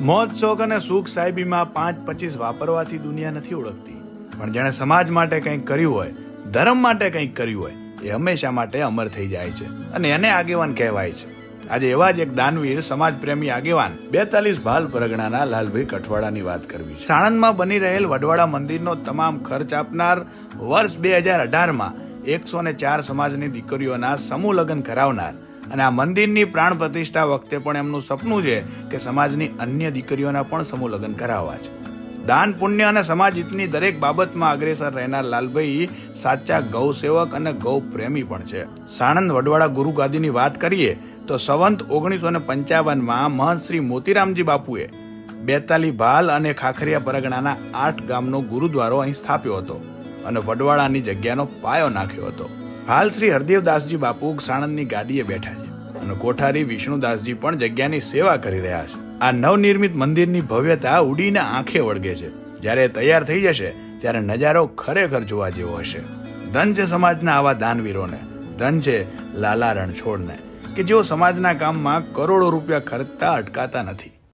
મોજ શોખ અને સુખ સાહેબીમાં પાંચ પચીસ વાપરવાથી દુનિયા નથી ઓળખતી. પણ જેણે સમાજ માટે કંઈક કર્યું હોય, ધર્મ માટે કંઈક કર્યું હોય, એ હંમેશા માટે અમર થઈ જાય છે અને એને આગેવાન કહેવાય છે. આજે એવા જ એક દાનવીર સમાજ પ્રેમી આગેવાન, બેતાલીસ ભાલ પરગણાના લાલભાઈ કઠવાડાની વાત કરવી સાણંદમાં બની રહેલ વડવાડા મંદિરનો તમામ ખર્ચ આપનાર વર્ષ બે હજાર અઢારમાં એકસો ને ચાર સમાજની દીકરીઓના સમૂહ લગ્ન કરાવનાર અને આ મંદિરની પ્રાણ પ્રતિષ્ઠા વખતે પણ એમનું સપનું છે કે સમાજની અન્ય દીકરીઓના પણ સમૂહ લગ્ન કરાવવા છે. દાન, પુણ્ય અને સમાજ હિતની દરેક બાબતમાં અગ્રેસર રહેનાર લાલભાઈ સાચા ગૌ સેવક અને ગૌ પ્રેમી પણ છે. સાણંદ વડવાડા ગુરુ ગાદીની વાત કરીએ તો સંવંત ઓગણીસો ને પંચાવનમાં મહંત શ્રી મોતીરામજી બાપુએ બેતાલી ભાલ અને ખાખરિયા પરગણાના આઠ ગામનો ગુરુદ્વારો અહીં સ્થાપ્યો હતો અને વડવાળાની જગ્યાનો પાયો નાખ્યો હતો. હાલ શ્રી હરદેવદાસજી બાપુ સાણંદની ગાડીએ બેઠા છે અને કોઠારી વિષ્ણુદાસજી પણ જગ્યાની સેવા કરી રહ્યા છે. આ નવનિર્મિત મંદિરની ભવ્યતા ઉડીને આંખે વળગે છે. જ્યારે તૈયાર થઈ જશે, ત્યારે નજારો ખરેખર જોવા જેવો હશે. ધન છે સમાજના આવા દાનવીરોને. ધન છે લાલા રણછોડને, કે જેઓ સમાજના કામમાં કરોડો રૂપિયા ખર્ચતા અટકાતા નથી.